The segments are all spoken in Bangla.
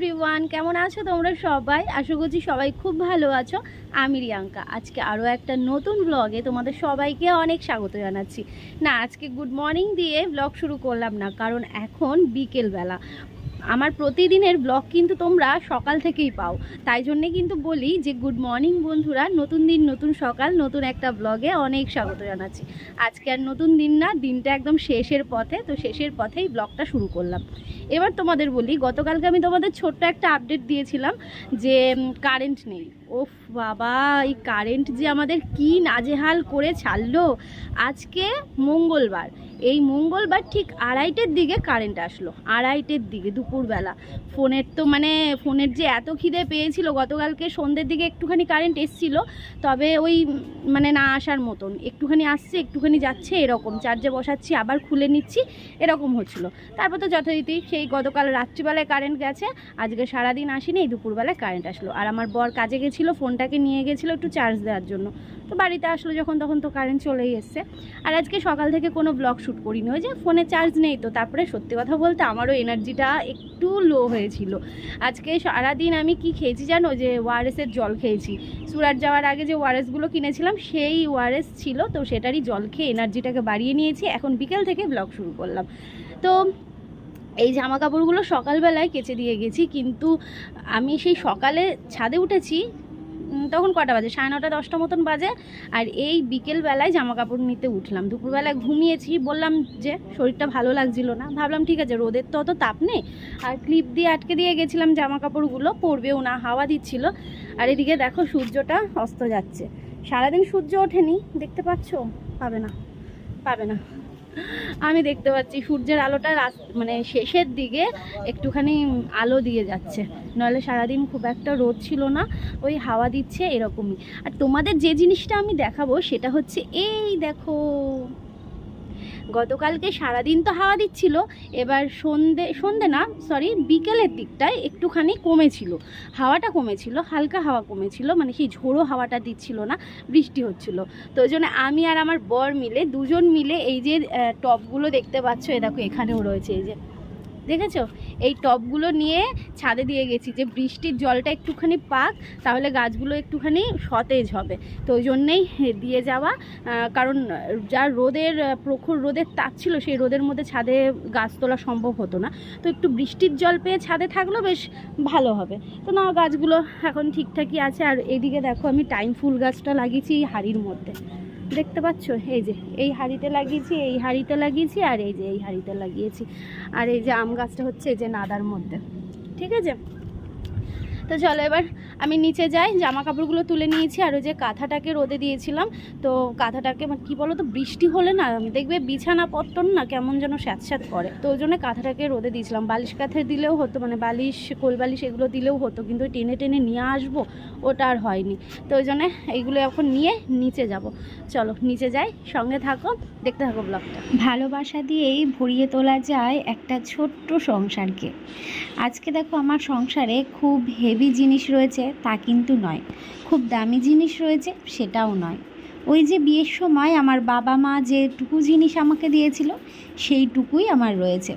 এভরিওয়ান কেমন আছো তোমরা সবাই? আশা করছি সবাই খুব ভালো আছো। আমি রিয়াঙ্কা। আজকে আরও একটা নতুন ব্লগে তোমাদের সবাইকে অনেক স্বাগত জানাচ্ছি। না, আজকে গুড মর্নিং দিয়ে ব্লগ শুরু করলাম না, কারণ এখন বিকেলবেলা। আমার প্রতিদিনের ব্লগ কিন্তু তোমরা সকাল থেকেই পাও। তাই জন্যে কিন্তু বলি যে গুড মর্নিং বন্ধুরা, নতুন দিন, নতুন সকাল, নতুন একটা ব্লগে অনেক স্বাগত জানাচ্ছি। আজকে আর নতুন দিন না, দিনটা একদম শেষের পথে, তো শেষের পথেই ব্লগটা শুরু করলাম। এবার তোমাদের বলি, গতকালকে আমি তোমাদের ছোট্ট একটা আপডেট দিয়েছিলাম যে কারেন্ট নেই। ওফ বাবা, এই কারেন্ট যে আমাদের কি নাজেহাল করে ছাড়লো, আজকে মঙ্গলবার। এই মঙ্গলবার ঠিক আড়াইটের দিকে কারেন্ট আসলো, আড়াইটের দিকে দুপুরবেলা। ফোনের তো মানে ফোনের যে এত খিদে পেয়েছিল, গতকালকে সন্ধ্যের দিকে একটুখানি কারেন্ট এসছিল, তবে ওই মানে না আসার মতন। একটুখানি আসছে, একটুখানি যাচ্ছে, এরকম। চার্জে বসাচ্ছি, আবার খুলে নিচ্ছি, এরকম হচ্ছিল। তারপর তো যথারীতি সেই গতকাল রাত্রিবেলায় কারেন্ট গেছে, আজকে সারাদিন আসেনি এই দুপুরবেলায় কারেন্ট আসলো। আর আমার বর কাজে গেছিল ফোনটাকে নিয়ে গেছিল একটু চার্জ দেওয়ার জন্য। তো বাড়িতে আসলো যখন, তখন তো কারেন্ট চলেই এসছে। আর আজকে সকাল থেকে কোনো ব্লগ শ্যুট করিনি। ওই যে ফোনে চার্জ নেই তো, তারপরে সত্যি কথা বলতে আমারও এনার্জিটা একটু লো হয়েছিল। আজকে সারাদিন আমি কি খেয়েছি জানো? যে ওয়ারেসের জল খেয়েছি। সুরাট যাওয়ার আগে যে ওয়ারেসগুলো কিনেছিলাম, সেই ওয়ারেস ছিল, তো সেটারই জল খেয়ে এনার্জিটাকে বাড়িয়ে নিয়েছি। এখন বিকেল থেকে ব্লগ শুরু করলাম। তো এই জামা কাপড়গুলো সকালবেলায় কেচে দিয়ে গেছি, কিন্তু আমি সেই সকালে ছাদে উঠেছি তখন কটা বাজে? সাড়ে নটা, দশটা মতন বাজে। আর এই বিকেলবেলায় জামা কাপড় নিতে উঠলাম। দুপুরবেলায় ঘুমিয়েছি, বললাম যে শরীরটা ভালো লাগছিল না। ভাবলাম, ঠিক আছে, রোদের তো অত তাপ নেই। আর ক্লিপ দিয়ে আটকে দিয়ে গেছিলাম জামা কাপড়গুলো পরবেও না, হাওয়া দিচ্ছিল। আর এদিকে দেখো, সূর্যটা অস্ত যাচ্ছে। সারাদিন সূর্য ওঠেনি, দেখতে পাচ্ছো? পাবে না পাবে না। আমি দেখতে পাচ্ছি, সূর্যের আলোটা মানে শেষের দিকে একটুখানি আলো দিয়ে যাচ্ছে। নইলে সারাদিন খুব একটা রোদ ছিল না, ওই হাওয়া দিচ্ছে এরকমই। আর তোমাদের যে জিনিসটা আমি দেখাবো সেটা হচ্ছে, এই দেখো। গতকালকে সারাদিন তো হাওয়া দিচ্ছিল, এবার সন্ধে সন্ধে না সরি বিকেলের দিকটায় একটুখানি কমেছিল। হাওয়াটা কমেছিল, হালকা হাওয়া কমেছিল মানে সেই ঝোড়ো হাওয়াটা দিচ্ছিল না, বৃষ্টি হচ্ছিল। তো ওই জন্য আমি আর আমার বর মিলে, দুজন মিলে এই যে টপগুলো দেখতে পাচ্ছ, এ দেখো এখানেও রয়েছে, এই যে দেখেছ? এই টবগুলো নিয়ে ছাদে দিয়ে গেছি। যে বৃষ্টির জলটা একটুখানি পাক, তাহলে গাছগুলো একটুখানি সতেজ হবে। তো ওই জন্যেই দিয়ে যাওয়া কারণ যা রোদের, প্রখর রোদের তাপ ছিল, সেই রোদের মধ্যে ছাদে গাছ তোলা সম্ভব হতো না। তো একটু বৃষ্টির জল পেয়ে ছাদে থাকলেও বেশ ভালো হবে। তো না গাছগুলো এখন ঠিকঠাকই আছে। আর এদিকে দেখো, আমি টাইম ফুল গাছটা লাগিয়েছি হাড়ির মধ্যে। দেখতে পাচ্ছ? এই যে, এই হাড়িতে লাগিয়েছি, এই হাড়িতে লাগিয়েছি, আর এই যে, এই হাড়িতে লাগিয়েছি। আর এই যে আম গাছটা হচ্ছে এই যে নাদার মধ্যে। ঠিক আছে? তো চলো এবার আমি নিচে যাই জামা কাপড়গুলো তুলে নিয়েছি, আর ওই যে কাঁথাটাকে রোদে দিয়েছিলাম। তো কাঁথাটাকে মানে কী বলো তো বৃষ্টি হলে না দেখবে বিছানা পত্তন না কেমন যেন স্যাঁতস্যাঁত করে। তো ওই জন্য কাঁথাটাকে রোদে দিয়েছিলাম। বালিশ কাঁথে দিলেও হতো মানে বালিশ কোল বালিশ এগুলো দিলেও হতো, কিন্তু টেনে টেনে নিয়ে আসব, ওটা আর হয়নি। তো ওই জন্য এইগুলো এখন নিয়ে নিচে যাব। চলো নিচে যাই, সঙ্গে থাকো, দেখতে থাকো ব্লগটা। ভালোবাসা দিয়েই ভরিয়ে তোলা যায় একটা ছোট্ট সংসারকে। আজকে দেখো আমার সংসারে খুব হেভি জিনিস রয়েছে, তা কিন্তু নয়। খুব দামি জিনিস রয়েছে, সেটাও নয়। ওই যে বিয়ের সময় আমার বাবা মা যেটুকু জিনিস আমাকে দিয়েছিল, সেইটুকুই আমার রয়েছে।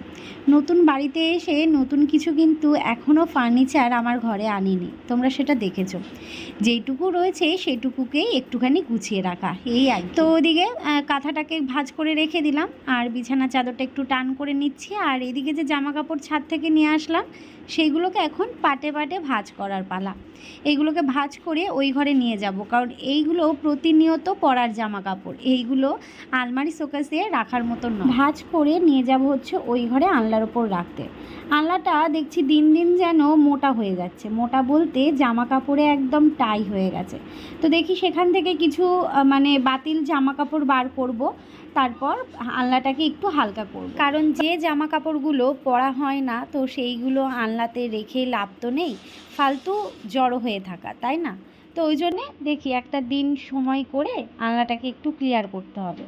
নতুন বাড়িতে এসে নতুন কিছু কিন্তু এখনও ফার্নিচার আমার ঘরে আনিনি, তোমরা সেটা দেখেছ। যেইটুকু রয়েছে, সেইটুকুকেই একটুখানি গুছিয়ে রাখা, এই আর তো ওদিকে কাঁথাটাকে ভাঁজ করে রেখে দিলাম, আর বিছানা চাদরটা একটু টান করে নিচ্ছি, আর এদিকে যে জামা কাপড় ছাদ থেকে নিয়ে আসলাম সেইগুলোকে এখন পাটে পাটে ভাঁজ করার পালা। এইগুলোকে ভাঁজ করে ওই ঘরে নিয়ে যাব। কারণ এইগুলো প্রতিনিয়ত পরার জামা কাপড় এইগুলো আলমারি শোকেসে রাখার মতো নয়। ভাঁজ করে নিয়ে যাব হচ্ছে ওই ঘরে আনলার ওপর রাখতে। আনলাটা দেখছি দিন দিন যেন মোটা হয়ে যাচ্ছে। মোটা বলতে জামা কাপড়ে একদম টাই হয়ে গেছে। তো দেখি সেখান থেকে কিছু মানে বাতিল জামা কাপড় বার করব। তারপর আলনাটাকে একটু হালকা করব। কারণ যে জামা কাপড়গুলো পরা হয় না, তো সেইগুলো আলনাতে রেখে লাভ তো নেই। ফালতু জড়ো হয়ে থাকা, তাই না? তো ওই জন্যে দেখি একটা দিন সময় করে আলনাটাকে একটু ক্লিয়ার করতে হবে।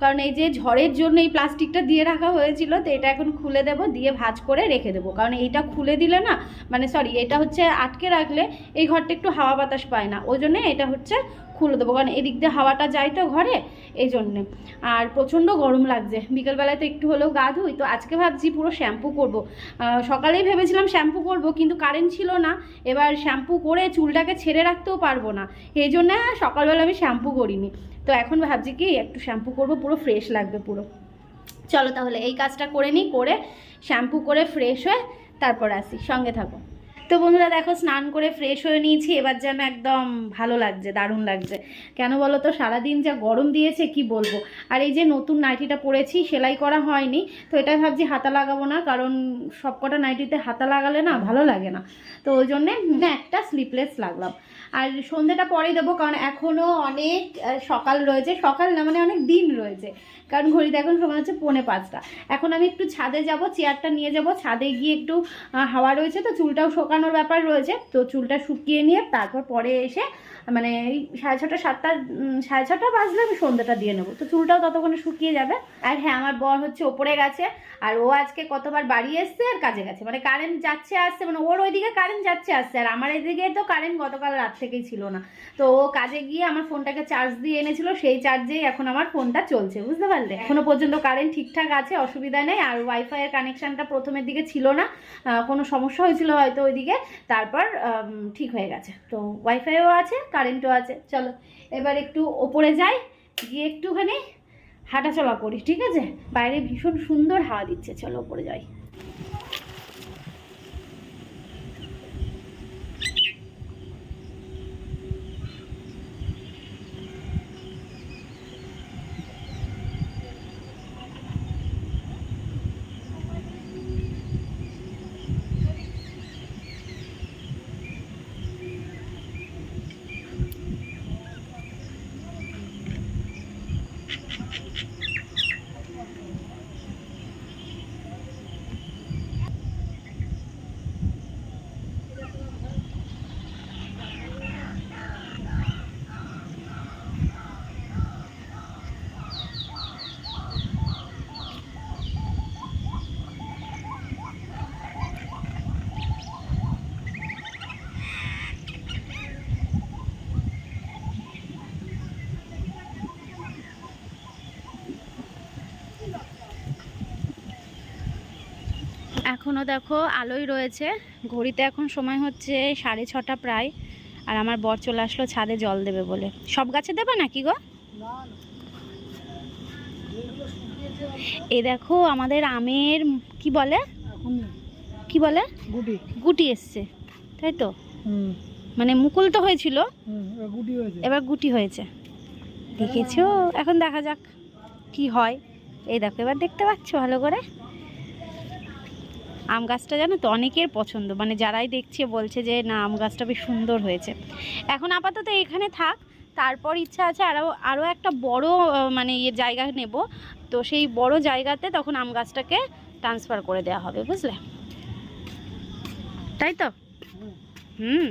কারণ এই যে ঝড়ের জন্য এই প্লাস্টিকটা দিয়ে রাখা হয়েছিল, তো এটা এখন খুলে দেবো, দিয়ে ভাঁজ করে রেখে দেবো। কারণ এইটা খুলে দিলে না মানে সরি এটা হচ্ছে আটকে রাখলে এই ঘরটা একটু হাওয়া বাতাস পায় না, ওই জন্যে এটা হচ্ছে খুলে দেবো। কারণ এদিক দিয়ে হাওয়াটা যায় তো ঘরে, এই জন্যে। আর প্রচণ্ড গরম লাগছে বিকেলবেলায় তো একটু হলেও গা ধুই, তো আজকে ভাবছি পুরো শ্যাম্পু করব। সকালেই ভেবেছিলাম শ্যাম্পু করব, কিন্তু কারেন্ট ছিল না, এবার শ্যাম্পু করে চুলটাকে ছেড়ে রাখতেও পারব না এই জন্য সকালবেলা আমি শ্যাম্পু করিনি। তো এখন ভাবছি কি, একটু শ্যাম্পু করব, পুরো ফ্রেশ লাগবে পুরো। চলো তাহলে এই কাজটা করে নিই, করে শ্যাম্পু করে ফ্রেশ হয়ে তারপর আসি, সঙ্গে থাকো। তো বন্ধুরা দেখো, স্নান করে ফ্রেশ হয়ে নিয়েছি, এবার যেন একদম ভালো লাগছে, দারুণ লাগছে। কেন বলো তো, সারাদিন যা গরম দিয়েছে, কি বলব? আর এই যে নতুন নাইটিটা পরেছি, সেলাই করা হয়নি, তো এটা ভাবছি হাতা লাগাবো না, কারণ সবকটা নাইটিতে হাতা লাগালে না ভালো লাগে না। তো ওই জন্যে একটা স্লিপলেস লাগলাম। আর সন্ধ্যেটা পরেই দেবো, কারণ এখনও অনেক সকাল রয়েছে। সকাল না মানে অনেক দিন রয়েছে। কারণ ঘড়িতে এখন সময় হচ্ছে পৌনে পাঁচটা। এখন আমি একটু ছাদে যাব, চেয়ারটা নিয়ে যাব। ছাদে গিয়ে একটু হাওয়া রয়েছে তো, চুলটাও শোকানোর ব্যাপার রয়েছে। তো চুলটা শুকিয়ে নিয়ে তারপর পরে এসে মানে এই সাড়ে ছটা সাতটা সাড়ে ছটা বাজলে আমি সন্ধ্যাটা দিয়ে নেব। তো চুলটাও ততক্ষণে শুকিয়ে যাবে। আর হ্যাঁ আমার বর হচ্ছে ওপরে গেছে আর ও আজকে কতবার বাড়ি এসছে আর কাজে গেছে। মানে কারেন্ট যাচ্ছে আসছে মানে ওর ওইদিকে কারেন্ট যাচ্ছে আসছে আর আমার এদিকে তো কারেন্ট গতকাল রাত থেকেই ছিল না। তো ও কাজে গিয়ে আমার ফোনটাকে চার্জ দিয়ে এনেছিল সেই চার্জেই এখন আমার ফোনটা চলছে বুঝতে পারলে? এখনও পর্যন্ত কারেন্ট ঠিকঠাক আছে অসুবিধা নেই আর ওয়াইফাই এর কানেকশনটা প্রথমের দিকে ছিল না। কোনো সমস্যা হয়েছিল হয়তো ওইদিকে তারপর ঠিক হয়ে গেছে। তো ওয়াইফাইও আছে কারেন্টও আছে। চলো, এবার একটু ওপরে যাই, গিয়ে একটুখানি হাঁটাচলা করি, ঠিক আছে? বাইরে ভীষণ সুন্দর হাওয়া দিচ্ছে, চলো ওপরে যাই। এখনও দেখো আলোই রয়েছে। ঘড়িতে এখন সময় হচ্ছে সাড়ে ছটা প্রায় আর আমার বর চলে আসলো ছাদে জল দেবে বলে। সব গাছে দেবে নাকি গো? এ দেখো আমাদের আমের কি বলে? কি বলে? গুটি। গুটি এসছে তাই তো? মানে মুকুল তো হয়েছিল। গুটি এবার গুটি হয়েছে। দেখেছ? এখন দেখা যাক কি হয়। এই দেখো এবার দেখতে পাচ্ছ ভালো করে? আম গাছটা জানো তো অনেকের পছন্দ। মানে যারাই দেখছে বলছে যে না আম গাছটা বেশ সুন্দর হয়েছে। এখন আপাতত এখানে থাক। তারপর ইচ্ছা আছে আরও আরও একটা বড় মানে ইয়ে জায়গা নেব। তো সেই বড় জায়গাতে তখন আম গাছটাকে ট্রান্সফার করে দেওয়া হবে বুঝলে? তাই তো? হুম।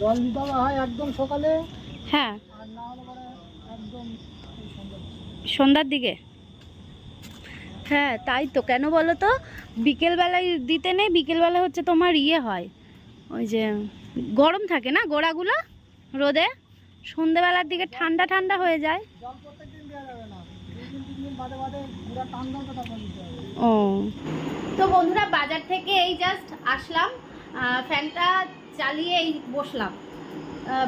জল দিতে হয় একদম সকালে। হ্যাঁ। আর না হলে একদম সন্ধ্যার দিকে? হ্যাঁ তাই তো। কেন বলো তো? বিকেলবেলায় দিতে নেই বিকেলবেলা হচ্ছে তোমার ইয়ে হয়। ওই যে গরম থাকে না গোড়াগুলো রোদে? সন্ধেবেলার দিকে ঠান্ডা ঠান্ডা হয়ে যায়। ও। তো বন্ধুরা, বাজার থেকে এই জাস্ট আসলাম। ফ্যানটা চালিয়ে এই বসলাম।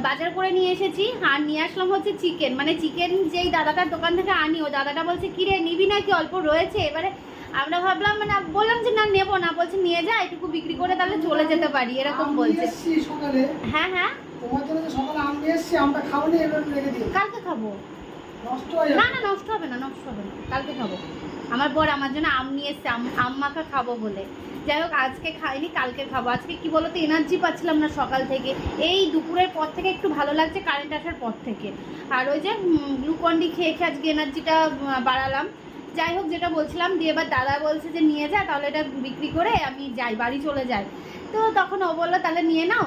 বাজার করে নিয়ে এসেছি আর নিয়ে আসলাম হচ্ছে চিকেন মানে চিকেন যেই দাদাটার দোকান থেকে আনি ও দাদাটা বলছে কিরে নিবি নাকি? অল্প রয়েছে। এবারে আমরা ভাবলাম মানে বললাম যে না নেব না। বলছে নিয়ে যা এটুকু বিক্রি করে তাহলে চলে যেতে পারি। এরকম বলছে। হ্যাঁ হ্যাঁ। কালকে খাব। না না নষ্ট হবে না নষ্ট হবে না। কালকে খাব। আমার বর আমার জন্য আম নিয়ে এসছে, আম মাখা খাব বলে। যাই হোক, আজকে খাইনি, কালকে খাব। আজকে কি বলতো এনার্জি পাচ্ছিলাম না সকাল থেকে। এই দুপুরের পর থেকে একটু ভালো লাগছে কারেন্ট আসার পর থেকে। আর ওই যে গ্লুকন্ডি খেয়ে খেয়ে আজকে এনার্জিটা বাড়ালাম। যাই হোক, যেটা বলছিলাম দিয়ে এবার দাদা বলছে যে, নিয়ে যা, তাহলে এটা বিক্রি করে আমি যাই, বাড়ি চলে যাই। তো তখন ও বলল, তাহলে নিয়ে নাও।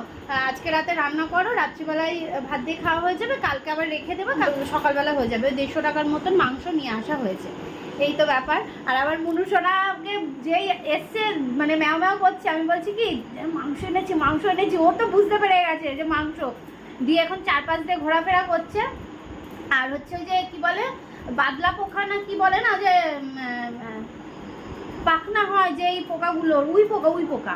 আজকে রাতে রান্না করো, রাত্রিবেলায় ভাত দিয়ে খাওয়া হয়ে যাবে, কালকে আবার রেখে দেবো কাল সকালবেলা হয়ে যাবে। দেড়শো টাকার মতন মাংস নিয়ে আসা হয়েছে। এই তো ব্যাপার। আর আবার মুনুসোনাকে যেই এসছে মানে ম্যাও ম্যাও করছে, আমি বলছি কি মাংস এনেছি মাংস এনেছি। ও তো বুঝতে পেরে গেছে যে মাংস। দিয়ে এখন চার পাঁচ দিয়ে ঘোরাফেরা করছে। আর হচ্ছে যে, কি বলে, বাদলা পোকা না কি বলে না যে পাখনা হয় যে এই পোকাগুলো, উই পোকা উই পোকা।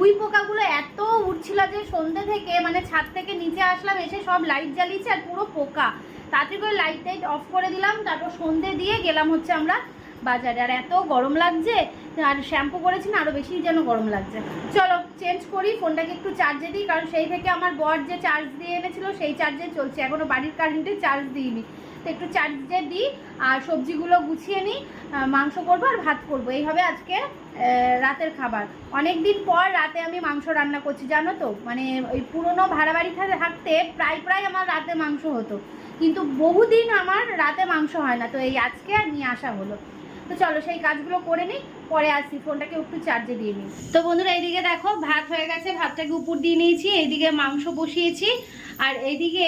উই পোকাগুলো এত উঠছিল যে সন্ধ্যে থেকে মানে ছাদ থেকে নিচে আসলাম, এসে সব লাইট জ্বালিয়েছে আর পুরো পোকা। তাড়াতাড়ি করে লাইট টাইট অফ করে দিলাম, তারপর সন্ধে দিয়ে গেলাম হচ্ছে আমরা বাজারে। আর এত গরম লাগছে, আর শ্যাম্পু করেছি না আরও বেশি যেন গরম লাগছে। চলো চেঞ্জ করি ফোনটাকে একটু চার্জে দিই, কারণ সেই থেকে আমার বর যে চার্জ দিয়ে এনেছিল, সেই চার্জে চলছে। এখনও বাড়ির কারেন্টে চার্জ দিইনি। তো একটু চার্জে দিই, আর সবজিগুলো গুছিয়ে নিই মাংস করব আর ভাত করব। এই হবে আজকে রাতের খাবার। অনেক দিন পর রাতে আমি মাংস রান্না করছি, জানো তো? মানে ওই পুরনো ভাড়া বাড়ি থাকতে প্রায় প্রায় আমার রাতে মাংস হতো। কিন্তু বহুদিন আমার রাতে মাংস হয় না, তো এই আজকে আর নিয়ে আসা হলো। তো চলো সেই কাজগুলো করে নিই, পরে আসি ফোনটাকে একটু চার্জে দিয়ে নিই। তো বন্ধুরা, এইদিকে দেখো, ভাত হয়ে গেছে, ভাতটাকে উপর দিয়ে নিয়েছি, এইদিকে মাংস বসিয়েছি, আর এইদিকে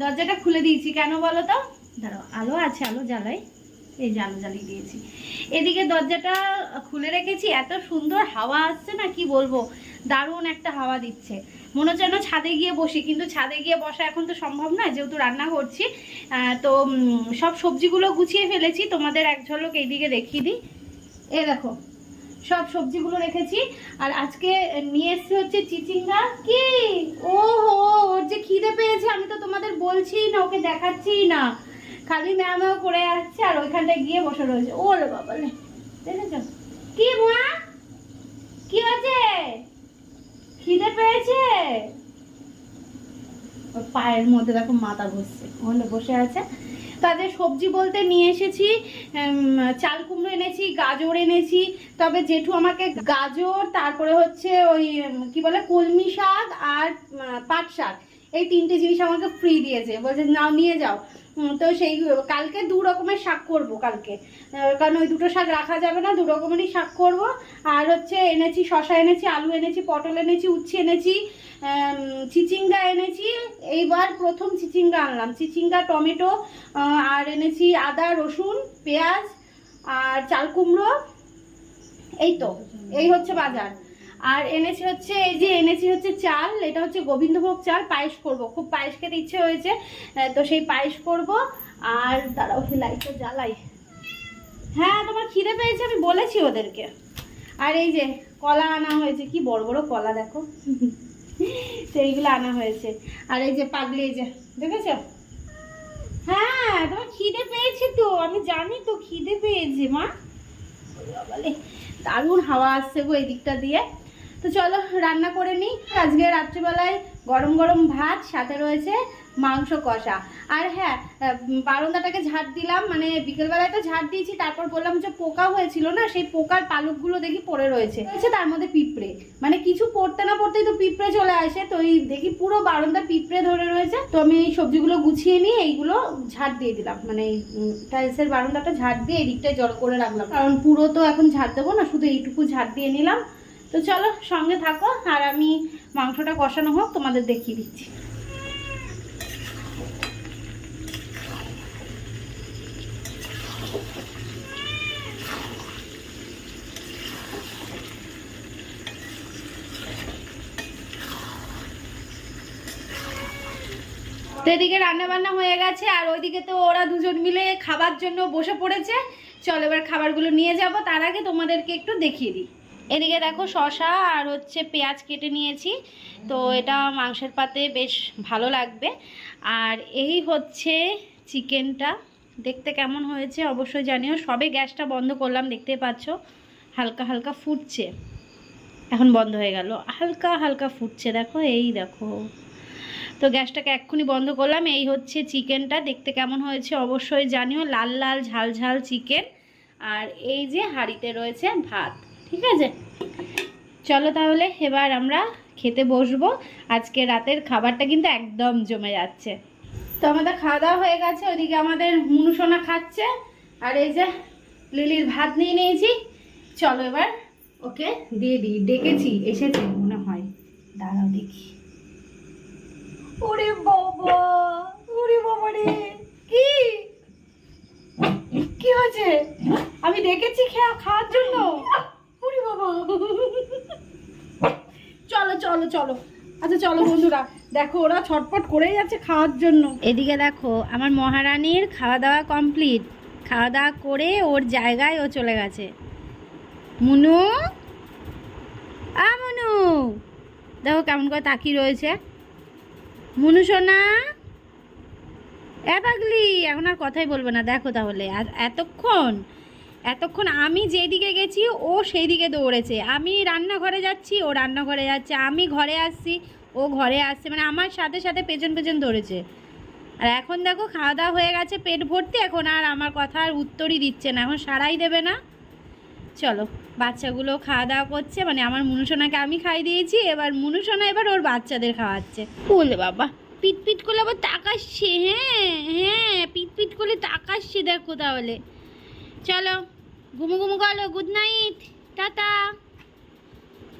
দরজাটা খুলে দিয়েছি। কেন বলো তো? দাঁড়াও, আলো আছে, আলো জ্বালাই। এই আলো জ্বালিয়ে দিয়েছি। এদিকে দরজাটা খুলে রেখেছি, এত সুন্দর হাওয়া আসছে না, কি বলব? দারুণ একটা হাওয়া দিচ্ছে। মনে হচ্ছে ছাদে গিয়ে বসি, কিন্তু ছাদে গিয়ে বসা এখন তো সম্ভব নয়, যেহেতু রান্না করছি। তো সব সবজিগুলো গুছিয়ে ফেলেছি, তোমাদের এক ঝলক এইদিকে দেখিয়ে দিই। এ দেখো, সব সবজিগুলো রেখেছি। আর আজকে নিয়ে এসছে হচ্ছে চিচিঙ্গা। কি? ও হো ওর যে খিদে পেয়েছে, আমি তো তোমাদের বলছি না, ওকে দেখাচ্ছি না। খালি ম্যামেও করে আসছে আর ওইখানটায় গিয়ে বসে রয়েছে। ও রে বাবা দেখেছ? কি মা? কি হয়েছে? খিদে পেয়েছে? পায়ের মধ্যে দেখো মাথা বসছে ওখানে বসে আছে। তাদের সবজি বলতে নিয়ে এসেছি চাল কুমড়ো এনেছি, গাজর এনেছি। তবে জেঠু আমাকে গাজর, তারপরে হচ্ছে ওই, কি বলে, কলমি শাক আর পাট শাক। এই তিনটে জিনিস আমাকে ফ্রি দিয়েছে। বলছে, নাও, নিয়ে যাও। তো সেই কালকে দু রকমের শাক করব কালকে। কারণ ওই দুটো শাক রাখা যাবে না, দু রকমেরই শাক করব। আর হচ্ছে এনেছি শশা এনেছি, আলু এনেছি, পটল এনেছি, উচ্ছে এনেছি চিচিঙ্গা এনেছি। এইবার প্রথম চিচিঙ্গা আনলাম। চিচিঙ্গা, টমেটো আর এনেছি আদা, রসুন, পেঁয়াজ, আর চাল কুমড়ো। এই তো, এই হচ্ছে বাজার। আর এনেছি হচ্ছে, এই যে এনেছি হচ্ছে চাল, এটা হচ্ছে গোবিন্দভোগ চাল, পায়েস করব। খুব পায়েস খেতে ইচ্ছে হয়েছে তো সেই পায়েস করব। আর দাঁড়াও লাইটটা জ্বালাই। হ্যাঁ তোমার খিদে পেয়েছে, আমি বলেছি ওদেরকে। আর এই যে কলা আনা হয়েছে, কি বড় বড় কলা, দেখো। সেইগুলো আনা হয়েছে। আর এই যে পাগলি, এই যে, দেখেছ? হ্যাঁ তোমার খিদে পেয়েছে তো, আমি জানি তো, খিদে পেয়েছে, মা। দারুণ হাওয়া আসছে গো এই দিকটা দিয়ে। তো চলো রান্না করে নিই। আজকে রাত্রিবেলায় গরম গরম ভাত, সাথে রয়েছে মাংস কষা। আর হ্যাঁ বারান্দাটাকে ঝাড় দিলাম মানে বিকেলবেলায় তো ঝাড় দিয়েছি, তারপর বললাম যে পোকা হয়েছিল না, সেই পোকার পালকগুলো দেখি পড়ে রয়েছে। রয়েছে তার মধ্যে পিঁপড়ে। মানে কিছু পড়তে না পড়তেই তো পিঁপড়ে চলে আসে, তো এই দেখি পুরো বারান্দা পিঁপড়ে ধরে রয়েছে। তো আমি এই সবজিগুলো গুছিয়ে নিয়ে এইগুলো ঝাড় দিয়ে দিলাম। মানে এই টাইলসের বারান্দাটা ঝাড় দিয়ে এদিকটায় জল করে রাখলাম। কারণ পুরো তো এখন ঝাড় দেবো না, শুধু এইটুকু ঝাড় দিয়ে নিলাম। তো চলো সঙ্গে থাকো, আর আমি মাংসটা কষানো হোক, তোমাদের দেখিয়ে দিচ্ছি। তো এদিকে রান্না বান্না হয়ে গেছে, আর ওইদিকে তো ওরা দুজন মিলে খাবার জন্য বসে পড়েছে। চল এবার খাবারগুলো নিয়ে যাব, তার আগে তোমাদেরকে একটু দেখিয়ে দিই। এদিকে দেখো শশা আর হচ্ছে পেঁয়াজ কেটে নিয়েছি। তো এটা মাংসের পাতে বেশ ভালো লাগবে। আর এই হচ্ছে চিকেনটা। দেখতে কেমন হয়েছে অবশ্যই জানিও। সবে গ্যাসটা বন্ধ করলাম, দেখতে পাচ্ছ? হালকা হালকা ফুটছে। এখন বন্ধ হয়ে গেল। হালকা হালকা ফুটছে। দেখো, এই দেখো। তো গ্যাসটাকে এক্ষুনি বন্ধ করলাম। এই হচ্ছে চিকেনটা। দেখতে কেমন হয়েছে অবশ্যই জানিও। লাল লাল ঝাল ঝাল চিকেন। আর এই যে হাঁড়িতে রয়েছে ভাত। ঠিক আছে? চলো তাহলে এবার আমরা খেতে বসবো। আজকে রাতের খাবারটা কিন্তু একদম জমে যাচ্ছে। তো আমাদের খাওয়া দাওয়া হয়ে গেছে ওইদিকে আমাদের মুনুসোনা খাচ্ছে। আর এই যে লিলির ভাত নিয়ে নিয়েছি। চলো এবার ওকে দিয়ে দিই। ডেকেছি, এসেছে মনে হয়। দাঁড়াও দেখি। ওরে বাবা ওরে বাবা রে। কি? কি হয়েছে? আমি ডেকেছি খেয়া খাওয়ার জন্য? চলো চলো চলো। আচ্ছা চলো বন্ধুরা, দেখো, ওরা ছটপট করেই যাচ্ছে খাওয়ার জন্য। এদিকে দেখো, আমার মহারানীর খাওয়া দাওয়া কমপ্লিট খাওয়া দাওয়া করে ওর জায়গায় ও চলে গেছে। মুনু? আ, মুনু! দেখো কেমন করে তাকিয়ে রয়েছে। মুনু সোনা? এ, পাগলি, এখন আর কথাই বলবে না। দেখো তাহলে, আর এতক্ষণ এতক্ষণ আমি যেদিকে গেছি, ও সেই দিকে দৌড়েছে। আমি রান্নাঘরে যাচ্ছি, ও রান্নাঘরে যাচ্ছে। আমি ঘরে আসছি, ও ঘরে আসছে। মানে আমার সাথে সাথে পেছন পেছন দৌড়েছে। আর এখন দেখো, খাওয়া দাওয়া হয়ে গেছে, পেট ভর্তি। এখন আর আমার কথা আর উত্তরই দিচ্ছে না। এখন সারাই দেবে না। চলো, বাচ্চাগুলো খাওয়া দাওয়া করছে। মানে আমার মুনুসোনাকে আমি খাই দিয়েছি। এবার মুনুসোনা এবার ওর বাচ্চাদের খাওয়াচ্ছে। বলে বাবা পিট পিট করলে আবার তাকাচ্ছে। হ্যাঁ হ্যাঁ পিট পিট করলে তাকাচ্ছে, দেখো তাহলে। চলো ঘুমু ঘুমু গলো গুড নাইট টাটা।